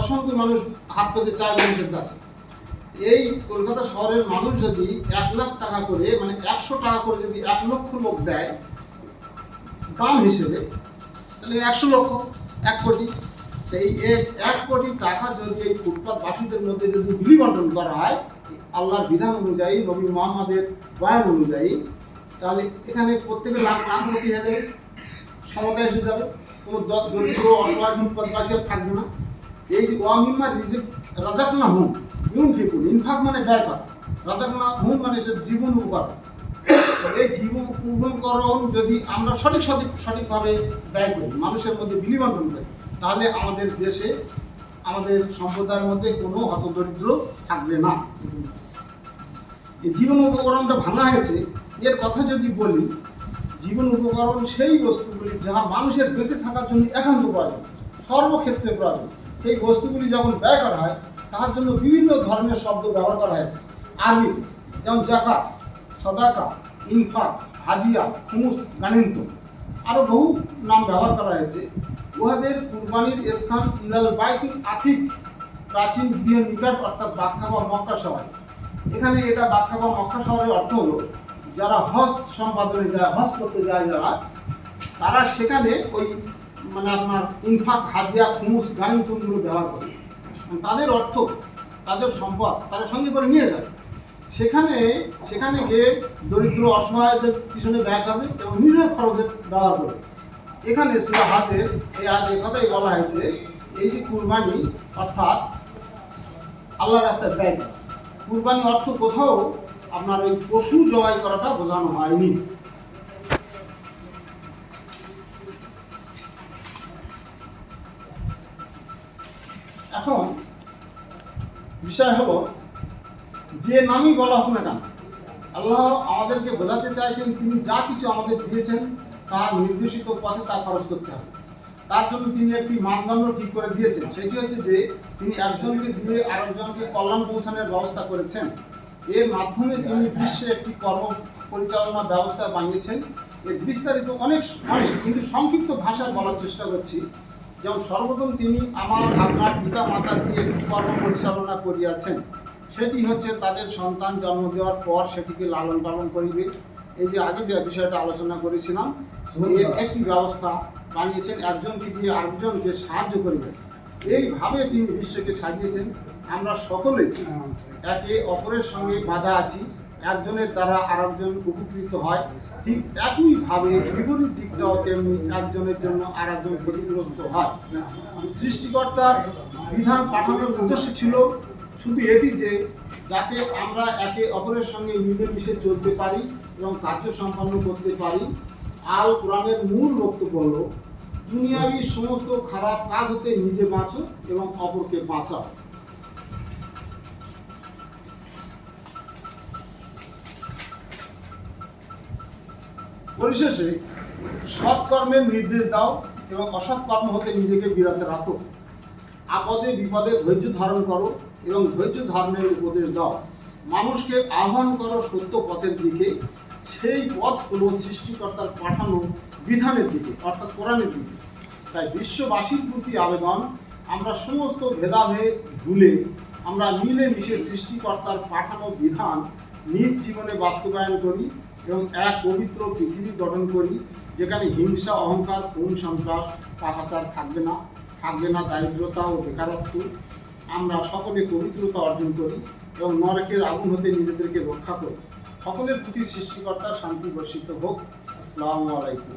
অসংখ্য মানুষ হাত পেতে চায় মানুষের কাছে এই কলকাতা শহরের মানুষ যদি এক লাখ টাকা করে মানে একশো টাকা করে যদি এক লক্ষ লোক দেয়, দাম হিসেবে, তাহলে একশো লক্ষ, এক কোটি। এই এক কোটি টাকা যদি এই ফুটপাথবাসীদের মধ্যে যদি বিলি বন্টন করা হয়, আল্লাহর বিধান অনুযায়ী, নবী মোহাম্মদের বয়ান অনুযায়ী, তাহলে এখানে প্রত্যেকের লাখ লাখ কোটি হয়ে যাবে সমতা এসে যাবে। কোনো দশ দরিদ্র অসহায় ফুটপাথবাসী আর থাকবে না। এই যে ওয়ামিম্মা রিজিক রাজাক না হুম ইউন ফিকুন ইনফাক মানে ব্যয় করা রাজাক না হুম মানে জীবন উপকার এই জীবন উপকরণ যদি আমরা সঠিক সঠিক সঠিকভাবে ব্যয় করি, মানুষের মধ্যে বিলি বন্টন করি তাহলে আমাদের দেশে, আমাদের সম্প্রদায়ের মধ্যে কোনো হতদরিদ্র থাকবে না। এই জীবন উপকরণটা ভাঙা হয়েছে। এর কথা যদি বলি, জীবন উপকরণ সেই বস্তুগুলি যাহা মানুষের বেঁচে থাকার জন্য একান্ত প্রয়োজন, সর্বক্ষেত্রে প্রয়োজন। সেই বস্তুগুলি যখন ব্যয় করা হয়, তার জন্য বিভিন্ন ধরনের শব্দ ব্যবহার করা হয়েছে আরবিতে যেমন জাকাত, সদাকা, ইনফাক, হাদিয়া খুমুস গানিন্ত আরও বহু নাম ব্যবহার করা হয়েছে। উহাদের কুরবানির স্থান ইলাল বাইতুল আতিক, প্রাচীন গৃহ নিকট, অর্থাৎ বাক্কা বা মক্কা শহর। এখানে এটা বাক্কা বা মক্কা শহরের অর্থ হলো, যারা হজ সম্পাদনে যায়, হজ করতে যায় যারা, তারা সেখানে ওই মানে আপনার ইনফাক, হাদিয়া, খুমুস গানিমতুনগুলো ব্যবহার করে। তাদের অর্থ, তাদের সম্পদ, তারা সঙ্গে করে নিয়ে যায়। সেখানে সেখানে গিয়ে দরিদ্র, অসহায়দের পিছনে ব্যয় হবে এবং নিজের খরচের ব্যবহার করবে। এখানে সুরা হাতের এই আজ কথাই বলা হয়েছে, এই যে কুরবানি, অর্থাৎ আল্লাহ রাস্তায় ব্যয় করা। কুরবানি অর্থ কোথাও আপনার ওই পশু জবাই করাটা বোঝানো হয়নি। এখন বিষয় হলো, যে নামই বলা হোক না কেন, আল্লাহ আমাদেরকে বোঝাতে চাইছেন, তিনি যা কিছু আমাদের দিয়েছেন তার নির্দেশিত পথে তা খরচ করতে হবে। তার জন্য তিনি একটি মানদণ্ড ঠিক করে দিয়েছেন। সেটি হচ্ছে যে, তিনি একজনকে দিয়ে আরেকজনকে কল্যাণ পৌঁছানোর ব্যবস্থা করেছেন। এর মাধ্যমে তিনি বিশ্বে একটি কর্ম পরিচালনা ব্যবস্থা বানিয়েছেন। এর বিস্তারিত অনেক অনেক, কিন্তু সংক্ষিপ্ত ভাষায় বলার চেষ্টা করছি। যেমন সর্বপ্রথম তিনি আমার আপনার পিতা মাতা দিয়ে কর্ম পরিচালনা করিয়াছেন। সেটি হচ্ছে তাদের সন্তান জন্ম দেওয়ার পর সেটিকে লালন পালন করিবে। এই যে আগে যে বিষয়টা আলোচনা করেছিলাম এর একটি ব্যবস্থা বানিয়েছেন একজনকে দিয়ে আরেকজনকে সাহায্য করিবে এইভাবে তিনি বিশ্বকে সাজিয়েছেন। আমরা সকলেই একে অপরের সঙ্গে বাধা আছি। একজনের দ্বারা আরেকজন উপকৃত হয়। ঠিক একইভাবে বিপরীত দিকটাও তেমনি একজনের জন্য আরেকজন ক্ষতিগ্রস্ত হয়। সৃষ্টিকর্তার বিধান পাঠানোর উদ্দেশ্য ছিল শুধু এটি যে, যাতে আমরা একে অপরের সঙ্গে মিলেমিশে চলতে পারি এবং কার্য সম্পন্ন করতে পারি। আল কোরআনের মূল বক্তব্য হলো, দুনিয়াবি সমস্ত খারাপ কাজ হতে নিজে বাঁচো এবং অপরকে বাঁচাও। পরিশেষে সৎকর্মের নির্দেশ দাও এবং অসৎ কর্ম হতে নিজেকে বিরত রাখো। আপদে বিপদে ধৈর্য ধারণ করো এবং ধৈর্য ধারণের উপদেশ দাও। মানুষকে আহ্বান করো সত্য পথের দিকে। সেই পথ হলো সৃষ্টিকর্তার পাঠানো বিধানের দিকে, অর্থাৎ কোরআনের দিকে। তাই বিশ্ববাসীর প্রতি আবেদন, আমরা সমস্ত ভেদাভেদ ভুলে আমরা মিলেমিশে সৃষ্টিকর্তার পাঠানো বিধান নিজ জীবনে বাস্তবায়ন করি এবং এক পবিত্র পৃথিবী গঠন করি, যেখানে হিংসা, অহংকার, খুন, সন্ত্রাস, পাপাচার থাকবে না থাকবে না দারিদ্রতা ও বেকারত্ব। আমরা সকলে পবিত্রতা অর্জন করি এবং নরকের আগুন হতে নিজেদেরকে রক্ষা করি। সকলের প্রতি সৃষ্টিকর্তার শান্তি বর্ষিত হোক। আসসালামু আলাইকুম।